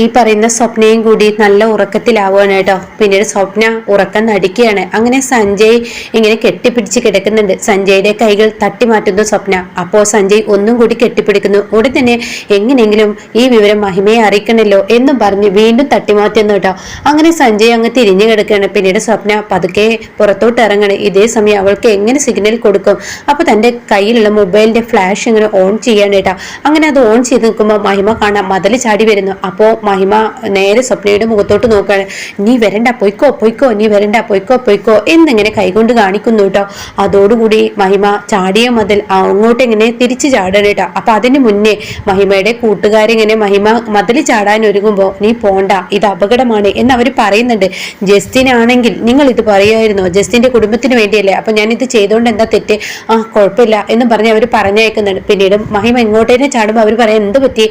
ഈ പറയുന്ന സ്വപ്നയും കൂടി നല്ല ഉറക്കത്തിലാവുകയാണ് കേട്ടോ. പിന്നീട് സ്വപ്ന ഉറക്കം നടിക്കുകയാണ് അങ്ങനെ സഞ്ജയ് ഇങ്ങനെ കെട്ടിപ്പിടിച്ച് കിടക്കുന്നുണ്ട്. സഞ്ജയുടെ കൈകൾ തട്ടി മാറ്റുന്നു സ്വപ്ന. അപ്പോൾ സഞ്ജയ് ഒന്നും കൂടി കെട്ടിപ്പിടിക്കുന്നു. ഉടൻ തന്നെ എങ്ങനെയെങ്കിലും ഈ വിവരം മഹിമയെ അറിയിക്കണല്ലോ എന്നും പറഞ്ഞ് വീണ്ടും തട്ടിമാറ്റുന്നു കേട്ടോ. അങ്ങനെ സഞ്ജയ് അങ്ങ് തിരിഞ്ഞു കിടക്കുകയാണ്. പിന്നീട് സ്വപ്ന പതുക്കെ പുറത്തോട്ട് ഇറങ്ങണം. ഇതേ സമയം അവൾക്ക് എങ്ങനെ സിഗ്നൽ കൊടുക്കും? അപ്പോൾ തന്റെ കയ്യിലുള്ള മൊബൈലിന്റെ ഫ്ലാഷ് ഇങ്ങനെ ഓൺ ചെയ്യാണ് കേട്ടോ. അങ്ങനെ അത് ഓൺ ചെയ്ത് നിൽക്കുമ്പോൾ മഹിമ കാണാം മതിൽ ചാടി വരുന്നു. അപ്പോൾ മഹിമ നേരെ സ്വപ്നയുടെ മുഖത്തോട്ട് നോക്കുകയാണ് നീ വരണ്ട പൊയ്ക്കോ പൊയ്ക്കോ നീ വരണ്ട പൊയ്ക്കോ പൊയ്ക്കോ എന്നിങ്ങനെ കൈകൊണ്ട് കാണിക്കുന്നു കേട്ടോ. അതോടുകൂടി മഹിമ ചാടിയ മതിൽ അങ്ങോട്ട് ഇങ്ങനെ തിരിച്ചു ചാടണം കേട്ടോ. അപ്പൊ അതിന് മുന്നേ മഹിമയുടെ കൂട്ടുകാരിങ്ങനെ മഹിമ മതിൽ ചാടാൻ ഒരുങ്ങുമ്പോൾ നീ പോണ്ട ഇത് അപകടമാണ് എന്ന് അവർ പറയുന്നുണ്ട്. ജസ്റ്റിനാണെങ്കിൽ നിങ്ങൾ ഇത് പറയുമായിരുന്നോ ജസ്റ്റിന്റെ കുടുംബത്തിന് വേണ്ടിയല്ലേ. അപ്പൊ ഞാൻ ഇത് ചെയ്തുകൊണ്ട് എന്താ തെറ്റ്? ആ കുഴപ്പമില്ല എന്ന് പറഞ്ഞ് അവർ പറഞ്ഞയക്കുന്നുണ്ട്. പിന്നീട് മഹിമ ഇങ്ങോട്ടേനെ ചാടുമ്പോൾ അവർ പറയാം എന്ത് പറ്റി?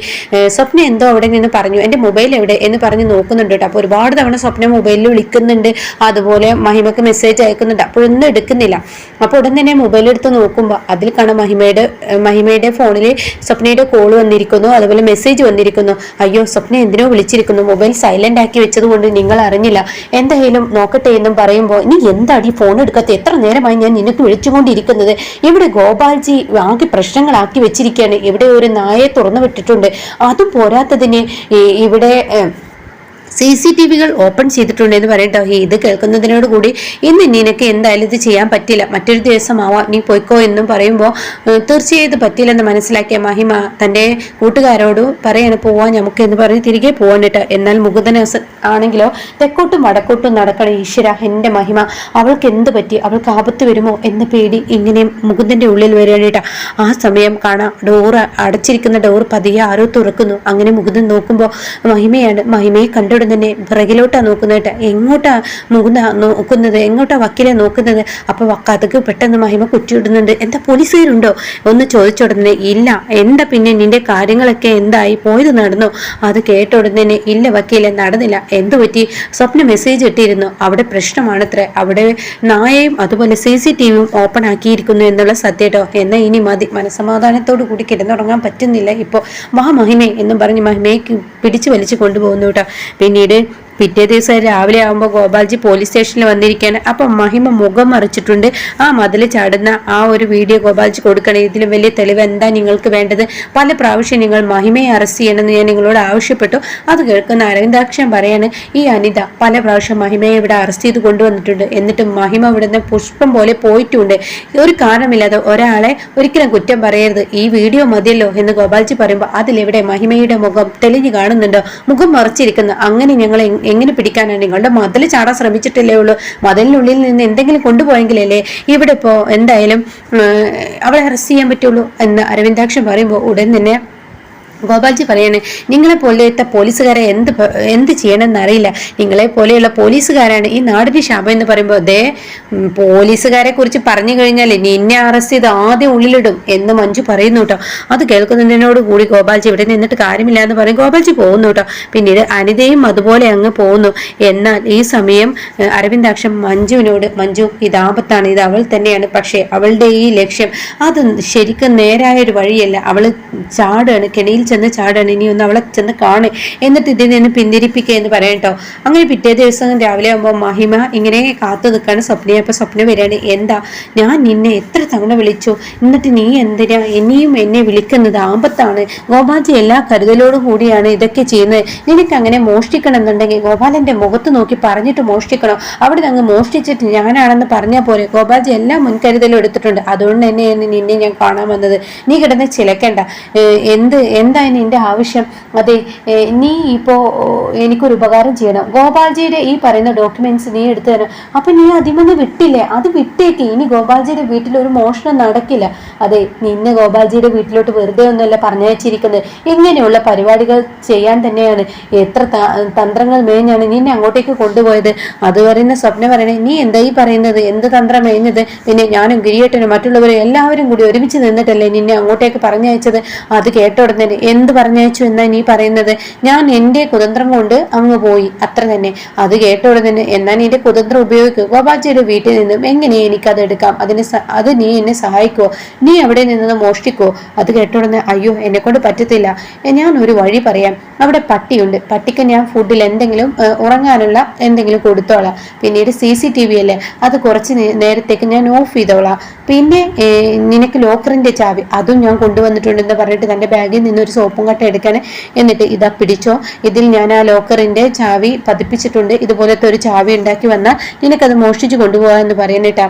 സ്വപ്നം എന്തോ അവിടെ നിന്ന് പറഞ്ഞു. എന്റെ മൊബൈൽ എവിടെ എന്ന് പറഞ്ഞ് നോക്കുന്നുണ്ട് കേട്ടോ. അപ്പോൾ ഒരുപാട് തവണ സ്വപ്ന മൊബൈലിൽ വിളിക്കുന്നുണ്ട്. അതുപോലെ മഹിമക്ക് മെസ്സേജ് അയക്കുന്നുണ്ട്. അപ്പോഴൊന്നും എടുക്കുന്നില്ല. അപ്പോൾ ഉടൻ തന്നെ മൊബൈൽ എടുത്ത് നോക്കുമ്പോൾ അതിൽ കാണാം മഹിമയുടെ മഹിമയുടെ ഫോണിൽ സ്വപ്നയുടെ കോൾ വന്നിരിക്കുന്നു. അതുപോലെ മെസ്സേജ് വന്നിരിക്കുന്നു. അയ്യോ സ്വപ്ന എന്തിനോ വിളിച്ചിരിക്കുന്നു. മൊബൈൽ സൈലന്റ് ആക്കി വെച്ചതുകൊണ്ട് നിങ്ങൾ അറിഞ്ഞില്ല. എന്തായാലും നോക്കട്ടെ എന്നും പറയുമ്പോൾ നീ ഈ ഫോൺ എടുക്കാത്ത? എത്ര നേരമായി ഞാൻ നിനക്ക് വിളിച്ചുകൊണ്ടിരിക്കുന്നത് ഇവിടെ ഗോപാൽജി ആകെ പ്രശ്നങ്ങളാക്കി വെച്ചിരിക്കുകയാണ്. ഇവിടെ ഒരു നായെ തുറന്നു വിട്ടിട്ടുണ്ട്. അതും പോരാത്തതിന് ഈ ഇവിടെ സി സി ടി വികൾ ഓപ്പൺ ചെയ്തിട്ടുണ്ട് എന്ന് പറയട്ടോ ഇത് കേൾക്കുന്നതിനോട് കൂടി ഇന്ന് നിനക്ക് എന്തായാലും ഇത് ചെയ്യാൻ പറ്റില്ല. മറ്റൊരു ദിവസമാവാം നീ പോയിക്കോ എന്നും പറയുമ്പോൾ തീർച്ചയായും പറ്റില്ലെന്ന് മനസ്സിലാക്കിയ മഹിമ തന്റെ കൂട്ടുകാരോട് പറയാണ് പോവാൻ നമുക്ക് എന്ന് പറഞ്ഞ് തിരികെ പോകാനിട്ട് എന്നാൽ മുകുന്ദൻ ആണെങ്കിലോ? തെക്കോട്ടും വടക്കോട്ടും നടക്കണം ഈശ്വര എന്റെ മഹിമ. അവൾക്ക് എന്ത് പറ്റി? അവൾക്ക് ആപത്ത് വരുമോ എന്ന പേടി ഇങ്ങനെ മുകുന്ദന്റെ ഉള്ളിൽ വരികയാണിട്ട ആ സമയം കാണാം. ഡോർ അടച്ചിരിക്കുന്ന ഡോർ പതിയെ ആരോ തുറക്കുന്നു. അങ്ങനെ മുകുന്ദൻ നോക്കുമ്പോൾ മഹിമയാണ്. മഹിമയെ കണ്ട ഉടൻ തന്നെ പിറകിലോട്ടാ നോക്കുന്നത് എങ്ങോട്ടാ മുകുന്ദ നോക്കുന്നത്? എങ്ങോട്ടാ വക്കീലെ നോക്കുന്നത്? അപ്പൊ വക്കാത്തക്ക് പെട്ടെന്ന് മഹിമ കുറ്റിയിടുന്നുണ്ട് എന്താ പോലീസുകാരുണ്ടോ? ഒന്ന് ചോദിച്ചുടനെ ഇല്ല എന്താ പിന്നെ നിന്റെ കാര്യങ്ങളൊക്കെ എന്തായി? പോയത് നടന്നോ? അത് കേട്ട ഉടനെ ഇല്ല വക്കീലെ നടന്നില്ല. എന്തു പറ്റി? സ്വപ്ന മെസ്സേജ് ഇട്ടിരുന്നു. അവിടെ പ്രശ്നമാണത്രേ. അവിടെ നായയും അതുപോലെ സി സി ടി വിയും ഓപ്പൺ ആക്കിയിരിക്കുന്നു എന്നുള്ള സത്യട്ടോ. എന്നാൽ ഇനി മതി. മനസമാധാനത്തോടു കൂടി കിടന്നുറങ്ങാൻ പറ്റുന്നില്ല ഇപ്പോൾ വാ എന്നും പറഞ്ഞ് മഹിമയെ പിടിച്ചു വലിച്ചു കൊണ്ടുപോകുന്നു കേട്ടോ. പിന്നീട് പിറ്റേ ദിവസം രാവിലെ ആകുമ്പോൾ ഗോപാൽജി പോലീസ് സ്റ്റേഷനിൽ വന്നിരിക്കുകയാണ് അപ്പം മഹിമ മുഖം മറിച്ചിട്ടുണ്ട്. ആ മതിൽ ചാടുന്ന ആ ഒരു വീഡിയോ ഗോപാൽജി കൊടുക്കണേ. ഇതിലും വലിയ തെളിവ് എന്താ നിങ്ങൾക്ക് വേണ്ടത്? പല പ്രാവശ്യം നിങ്ങൾ മഹിമയെ അറസ്റ്റ് ചെയ്യണമെന്ന് ഞാൻ നിങ്ങളോട് ആവശ്യപ്പെട്ടു. അത് കേൾക്കുന്ന അരവിന്ദാക്ഷൻ പറയാണ് ഈ അനിത പല പ്രാവശ്യം മഹിമയെ ഇവിടെ അറസ്റ്റ് ചെയ്ത് കൊണ്ടുവന്നിട്ടുണ്ട്. എന്നിട്ട് മഹിമ ഇവിടെ നിന്ന് പുഷ്പം പോലെ പോയിട്ടുണ്ട്. ഒരു കാരണമില്ലാതെ ഒരാളെ ഒരിക്കലും കുറ്റം പറയരുത്. ഈ വീഡിയോ മതിയല്ലോ എന്ന് ഗോപാൽജി പറയുമ്പോൾ അതിലെവിടെ മഹിമയുടെ മുഖം തെളിഞ്ഞു കാണുന്നുണ്ടോ? മുഖം മറിച്ചിരിക്കുന്നു. അങ്ങനെ ഞങ്ങൾ എങ്ങനെ പിടിക്കാനാണ്? നിങ്ങളുടെ മതിൽ ചാടാൻ ശ്രമിച്ചിട്ടില്ലേ ഉള്ളൂ. മതിലിനുള്ളിൽ നിന്ന് എന്തെങ്കിലും കൊണ്ടുപോയെങ്കിലല്ലേ ഇവിടെ ഇപ്പോൾ എന്തായാലും അവളെ അറസ്റ്റ് ചെയ്യാൻ പറ്റുള്ളൂ എന്ന് അരവിന്ദാക്ഷൻ പറയുമ്പോൾ ഉടൻ തന്നെ ഗോപാൽജി പറയാണ് നിങ്ങളെ പോലത്തെ പോലീസുകാരെ എന്ത് എന്ത് ചെയ്യണമെന്ന് അറിയില്ല. നിങ്ങളെ പോലെയുള്ള പോലീസുകാരാണ് ഈ നാടിന് ശാപം എന്ന് പറയുമ്പോൾ അതേ പോലീസുകാരെ കുറിച്ച് പറഞ്ഞു കഴിഞ്ഞാൽ നിന്നെ അറസ്റ്റ് ചെയ്ത് ആദ്യം ഉള്ളിലിടും എന്ന് മഞ്ജു പറയുന്നു കേട്ടോ. അത് കേൾക്കുന്നതിനോട് കൂടി ഗോപാൽജി ഇവിടെ നിന്നിട്ട് കാര്യമില്ല എന്ന് പറയും. ഗോപാൽജി പോകുന്നു കേട്ടോ. പിന്നീട് അനിതയും അതുപോലെ അങ്ങ് പോകുന്നു. എന്നാൽ ഈ സമയം അരവിന്ദാക്ഷൻ മഞ്ജുവിനോട് മഞ്ജു ഇത് ആപത്താണ് ഇത് അവൾ തന്നെയാണ്. പക്ഷേ അവളുടെ ഈ ലക്ഷ്യം അത് ശരിക്കും നേരായ ഒരു വഴിയല്ല. അവൾ ചാടാണ് കെണിയിൽ ചെന്ന് ചാടണം. ഇനി ഒന്ന് അവളെ ചെന്ന് കാണ്. എന്നിട്ട് ഇതിൽ നിന്ന് പിന്തിരിപ്പിക്കുക എന്ന് പറയാം കേട്ടോ അങ്ങനെ പിറ്റേ ദിവസം രാവിലെ ആകുമ്പോൾ മഹിമ ഇങ്ങനെ കാത്തു നിൽക്കാണ് സ്വപ്നയെ. അപ്പൊ സ്വപ്ന വരികയാണ്. എന്താ? ഞാൻ നിന്നെ എത്ര തവണ വിളിച്ചു. എന്നിട്ട് നീ എന്തിനാ ഇനിയും എന്നെ വിളിക്കുന്നത്? ആപത്താണ്. ഗോപാൽജി എല്ലാ കരുതലോടും കൂടിയാണ് ഇതൊക്കെ ചെയ്യുന്നത്. നിനക്ക് അങ്ങനെ മോഷ്ടിക്കണം എന്നുണ്ടെങ്കിൽ ഗോപാലന്റെ മുഖത്ത് നോക്കി പറഞ്ഞിട്ട് മോഷ്ടിക്കണം. അവിടെ അങ്ങ് മോഷ്ടിച്ചിട്ട് ഞാനാണെന്ന് പറഞ്ഞാൽ പോലെ ഗോപാൽജി എല്ലാ മുൻകരുതലും എടുത്തിട്ടുണ്ട്. അതുകൊണ്ട് തന്നെ നിന്നെ ഞാൻ കാണാൻ വന്നത്. നീ കിടന്ന് ചിലക്കണ്ട. എന്ത് എന്ത് എന്താ നിന്റെ ആവശ്യം. അതെ നീ ഇപ്പോ എനിക്കൊരു ഉപകാരം ചെയ്യണം. ഗോപാൽജിയുടെ ഈ പറയുന്ന ഡോക്യുമെന്റ്സ് നീ എടുത്തു തരണം. അപ്പൊ നീ അതിമൊന്ന് വിട്ടില്ലേ? അത് വിട്ടേക്ക്. ഇനി ഗോപാൽജിയുടെ വീട്ടിൽ ഒരു മോഷണം നടക്കില്ല. അതെ നിന്നെ ഗോപാൽജിയുടെ വീട്ടിലോട്ട് വെറുതെ ഒന്നുമല്ല പറഞ്ഞയച്ചിരിക്കുന്നത് ഇങ്ങനെയുള്ള പരിപാടികൾ ചെയ്യാൻ തന്നെയാണ്. എത്ര തന്ത്രങ്ങൾ മേഞ്ഞാണ് നിന്നെ അങ്ങോട്ടേക്ക് കൊണ്ടുപോയത്. അത് പറയുന്ന സ്വപ്നം പറയണേ നീ എന്താ ഈ പറയുന്നത്? എന്ത് തന്ത്രം മേഞ്ഞത്? പിന്നെ ഞാനും ഗിരിയേട്ടനും മറ്റുള്ളവരും എല്ലാവരും കൂടി ഒരുമിച്ച് നിന്നിട്ടല്ലേ നിന്നെ അങ്ങോട്ടേക്ക് പറഞ്ഞയച്ചത്? അത് കേട്ട ഉടനെ എന്ത് പറഞ്ഞയച്ചു എന്നാ നീ പറയുന്നത്? ഞാൻ എന്റെ കുതന്ത്രം കൊണ്ട് അങ്ങ് പോയി. അത്ര തന്നെ. അത് കേട്ടോടെ തന്നെ. എന്നാ എന്റെ കുതന്ത്രം ഉപയോഗിക്കുക ഗോപാജിയുടെ വീട്ടിൽ നിന്നും എങ്ങനെ എനിക്കത് എടുക്കാം? അതിന് അത് നീ എന്നെ സഹായിക്കുവോ? നീ അവിടെ നിന്ന് മോഷ്ടിക്കോ അത് കേട്ടോടനെ അയ്യോ എന്നെ കൊണ്ട് പറ്റത്തില്ല. ഞാൻ ഒരു വഴി പറയാം. അവിടെ പട്ടിയുണ്ട്. പട്ടിക്ക് ഞാൻ ഫുഡിൽ എന്തെങ്കിലും ഉറങ്ങാനുള്ള എന്തെങ്കിലും കൊടുത്തോളാം. പിന്നീട് സി സി ടി വി അല്ലേ? അത് കുറച്ച് നേരത്തേക്ക് ഞാൻ ഓഫ് ചെയ്തോളാം. പിന്നെ നിനക്ക് ലോക്കറിന്റെ ചാവി അതും ഞാൻ കൊണ്ടുവന്നിട്ടുണ്ടെന്ന് പറഞ്ഞിട്ട് തന്റെ ബാഗിൽ നിന്ന് ഒരു സോപ്പും കട്ട എടുക്കാൻ എന്നിട്ട് ഇതാ പിടിച്ചോ. ഇതിൽ ഞാൻ ആ ലോക്കറിന്റെ ചാവി പതിപ്പിച്ചിട്ടുണ്ട്. ഇതുപോലത്തെ ഒരു ചാവി ഉണ്ടാക്കി വന്നാൽ നിനക്കത് മോഷ്ടിച്ചു കൊണ്ടുപോകാമെന്ന് പറയുന്നിട്ടാ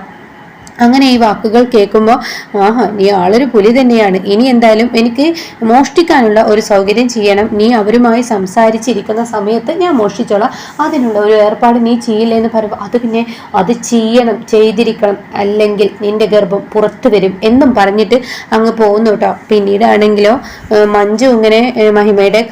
അങ്ങനെ ഈ വാക്കുകൾ കേൾക്കുമ്പോൾ ആഹാ നീ ആളൊരു പുലി തന്നെയാണ്. ഇനി എന്തായാലും എനിക്ക് മോഷ്ടിക്കാനുള്ള ഒരു സൗകര്യം ചെയ്യണം. നീ അവരുമായി സംസാരിച്ചിരിക്കുന്ന സമയത്ത് ഞാൻ മോഷ്ടിച്ചോളാം. അതിനുള്ള ഒരു ഏർപ്പാട് നീ ചെയ്യില്ല എന്ന് പറയുമ്പോൾ അത് പിന്നെ അത് ചെയ്യണം ചെയ്തിരിക്കണം. അല്ലെങ്കിൽ നിന്റെ ഗർഭം പുറത്തു വരും എന്നും പറഞ്ഞിട്ട് അങ്ങ് പോകുന്നു കേട്ടോ. പിന്നീടാണെങ്കിലോ മഞ്ജു ഇങ്ങനെ മഹിമയുടെ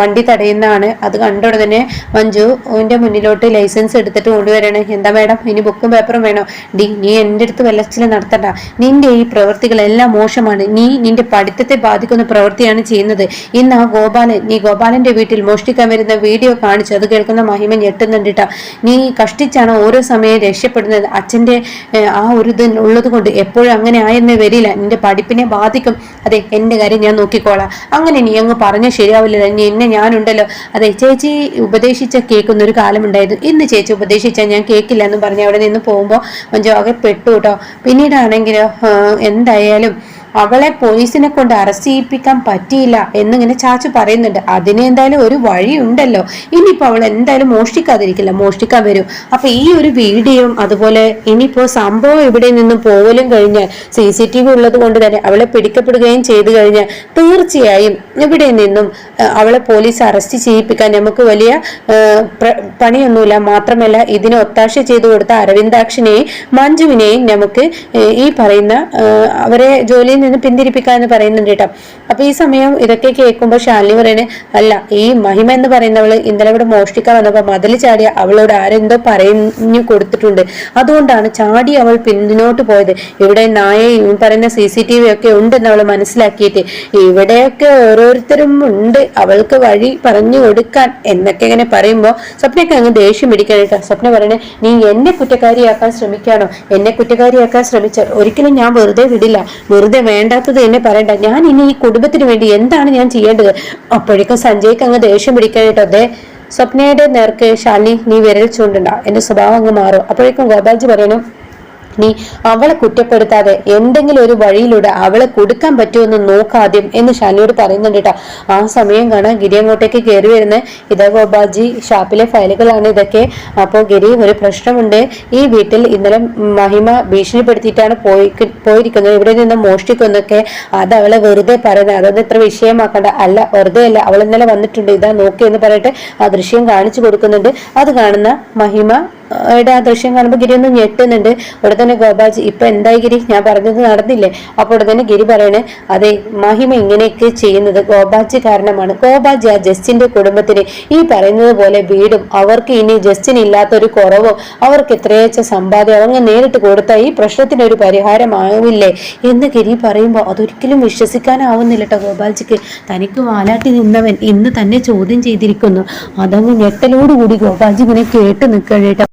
വണ്ടി തടയുന്നതാണ്. അത് കണ്ടോടെ തന്നെ മഞ്ജു എന്റെ മുന്നിലോട്ട് ലൈസൻസ് എടുത്തിട്ട് കൊണ്ടുവരണേ എന്താ മേഡം? ഇനി ബുക്കും പേപ്പറും വേണോ? ഡി നീ എന്റെ അടുത്ത് വെല്ലച്ചിൽ നടത്തണ്ട. നിന്റെ ഈ പ്രവൃത്തികളെല്ലാം മോശമാണ്. നീ നിന്റെ പഠിത്തത്തെ ബാധിക്കുന്ന പ്രവൃത്തിയാണ് ചെയ്യുന്നത്. ഇന്ന് ആ ഗോപാലൻ നീ ഗോപാലന്റെ വീട്ടിൽ മോഷ്ടിക്കാൻ വരുന്ന വീഡിയോ കാണിച്ചു അത് കേൾക്കുന്ന മഹിമ ഞെട്ടുന്നുണ്ടിട്ട നീ കഷ്ടിച്ചാണ് ഓരോ സമയം രക്ഷപ്പെടുന്നത്. അച്ഛന്റെ ആ ഒരു ഇത് ഉള്ളത് കൊണ്ട് എപ്പോഴും അങ്ങനെ ആയെന്ന് വരില്ല. നിന്റെ പഠിപ്പിനെ ബാധിക്കും. അതെ എന്റെ കാര്യം ഞാൻ നോക്കിക്കോളാം. അങ്ങനെ നീ അങ്ങ് പറഞ്ഞ ശരിയാവില്ല നീ എന്നെ ഞാനുണ്ടല്ലോ. അതെ ചേച്ചി ഉപദേശിച്ച കേൾക്കുന്ന ഒരു കാലമുണ്ടായിരുന്നു. ഇന്ന് ചേച്ചി ഉപദേശിച്ചാൽ ഞാൻ കേൾക്കില്ല എന്ന് പറഞ്ഞ് അവിടെ നിന്ന് പോകുമ്പോൾ മഞ്ജു ആകെ പെട്ടു കേട്ടോ പിന്നീടാണെങ്കിലോ എന്തായാലും അവളെ പോലീസിനെ കൊണ്ട് അറസ്റ്റ് ചെയ്യിപ്പിക്കാൻ പറ്റിയില്ല എന്നിങ്ങനെ ചാച്ചു പറയുന്നുണ്ട്. അതിന് എന്തായാലും ഒരു വഴിയുണ്ടല്ലോ. ഇനിയിപ്പോ അവൾ എന്തായാലും മോഷ്ടിക്കാതിരിക്കില്ല. മോഷ്ടിക്കാൻ വരും. അപ്പൊ ഈ ഒരു വീഡിയോയും അതുപോലെ ഇനിയിപ്പോ സംഭവം ഇവിടെ നിന്നും പോകലും കഴിഞ്ഞാൽ സി സി ടി വി ഉള്ളത് കൊണ്ട് തന്നെ അവളെ പിടിക്കപ്പെടുകയും ചെയ്തു കഴിഞ്ഞാൽ തീർച്ചയായും ഇവിടെ നിന്നും അവളെ പോലീസ് അറസ്റ്റ് ചെയ്യിപ്പിക്കാൻ നമുക്ക് വലിയ പണിയൊന്നുമില്ല. മാത്രമല്ല ഇതിനെ ഒത്താശ ചെയ്തു കൊടുത്ത അരവിന്ദാക്ഷനെയും മഞ്ജുവിനെയും നമുക്ക് ഈ പറയുന്ന അവരെ ജോലിയിൽ നിന്ന് പിന്തിരിപ്പിക്കാന്ന് പറയുന്നുണ്ട് കേട്ടോ. അപ്പൊ ഈ സമയം ഇതൊക്കെ കേൾക്കുമ്പോൾ ശാലിനി പറയണേ അല്ല ഈ മഹിമ എന്ന് പറയുന്നവൾ ഇന്നലെ ഇവിടെ മോഷ്ടിക്കാൻ വന്നപ്പോ മതിൽ ചാടിയ അവളോട് ആരെന്തോ പറഞ്ഞു കൊടുത്തിട്ടുണ്ട്. അതുകൊണ്ടാണ് ചാടി അവൾ പിന്നോട്ട് പോയത്. ഇവിടെ നായയും പറയുന്ന സി സി ടി വി ഒക്കെ ഉണ്ടെന്ന് അവൾ മനസ്സിലാക്കിയിട്ട്. ഇവിടെയൊക്കെ ഓരോരുത്തരും ഉണ്ട്. അവൾക്ക് വഴി പറഞ്ഞു കൊടുക്കാൻ എന്നൊക്കെ ഇങ്ങനെ പറയുമ്പോൾ സ്വപ്നയ്ക്ക് അങ്ങ് ദേഷ്യം പിടിക്കാനായിട്ട് സ്വപ്ന പറയണേ നീ എന്നെ കുറ്റക്കാരിയാക്കാൻ ശ്രമിക്കാനോ എന്നെ കുറ്റക്കാരിയാക്കാൻ ശ്രമിച്ചാൽ ഒരിക്കലും ഞാൻ വെറുതെ വിടില്ല. വെറുതെ വേണ്ടാത്തത് എന്നെ പറയണ്ട. ഞാൻ ഇനി ഈ കുടുംബത്തിന് വേണ്ടി എന്താണ് ഞാൻ ചെയ്യേണ്ടത്? അപ്പോഴേക്കും സഞ്ജയ്ക്ക് അങ്ങ് ദേഷ്യം പിടിക്കാനായിട്ട് അതെ സ്വപ്നയുടെ നേർക്ക് ഷാലി നീ വിരൽ ചൂണ്ടണ്ട. എന്റെ സ്വഭാവം അങ്ങ് മാറും. അപ്പോഴേക്കും ഗോപാൽജി പറയണം നീ അവളെ കുറ്റപ്പെടുത്താതെ എന്തെങ്കിലും ഒരു വഴിയിലൂടെ അവളെ കൊടുക്കാൻ പറ്റുമെന്ന് നോക്കാദ്യം എന്ന് ഷാനിയോട് പറയുന്നുണ്ട് കേട്ടോ. ആ സമയം കാണാൻ ഗിരി അങ്ങോട്ടേക്ക് കയറി വരുന്നത് ഇതാ ഗോപാജി ഷാപ്പിലെ ഫയലുകളാണ് ഇതൊക്കെ. അപ്പോൾ ഗിരി ഒരു പ്രശ്നമുണ്ട്. ഈ വീട്ടിൽ ഇന്നലെ മഹിമ ഭീഷണിപ്പെടുത്തിയിട്ടാണ് പോയി പോയിരിക്കുന്നത്. ഇവിടെ നിന്ന് മോഷ്ടിക്കുന്നൊക്കെ അത് അവളെ വെറുതെ പറയുന്നത്. അതൊന്നും ഇത്ര വിഷയമാക്കണ്ട. അല്ല വെറുതെ അല്ല. അവൾ ഇന്നലെ വന്നിട്ടുണ്ട്. ഇതാ നോക്കി എന്ന് പറഞ്ഞിട്ട് ആ ദൃശ്യം കാണിച്ചു കൊടുക്കുന്നുണ്ട്. അത് കാണുന്ന മഹിമ യുടെ ആ ദൃശ്യം കാണുമ്പോൾ ഗിരി ഒന്ന് ഞെട്ടുന്നുണ്ട്. ഇവിടെ തന്നെ ഗോപാജി ഇപ്പൊ എന്തായി ഗിരി? ഞാൻ പറഞ്ഞത് നടന്നില്ലേ? അപ്പോൾ ഇവിടെ തന്നെ ഗിരി പറയണേ അതെ മഹിമ ഇങ്ങനെയൊക്കെ ചെയ്യുന്നത് ഗോപാജി കാരണമാണ്. ഗോപാജി ആ ജസ്റ്റിന്റെ കുടുംബത്തിന് ഈ പറയുന്നത് പോലെ വീടും അവർക്ക് ഇനി ജസ്റ്റിന് ഇല്ലാത്തൊരു കുറവോ അവർക്ക് എത്രയച്ച സമ്പാദ്യം അങ്ങ് നേരിട്ട് കൊടുത്താൽ ഈ പ്രശ്നത്തിന് ഒരു പരിഹാരമാവില്ലേ? എന്ന് ഗിരി പറയുമ്പോൾ അതൊരിക്കലും വിശ്വസിക്കാനാവുന്നില്ല കേട്ടോ ഗോപാൽജിക്ക്. തനിക്ക് വാലാട്ടി നിന്നവൻ ഇന്ന് തന്നെ ചോദ്യം ചെയ്തിരിക്കുന്നു. അതങ്ങ് ഞെട്ടലോടുകൂടി ഗോപാൽജി ഇങ്ങനെ കേട്ട് നിൽക്കണേട്ടോ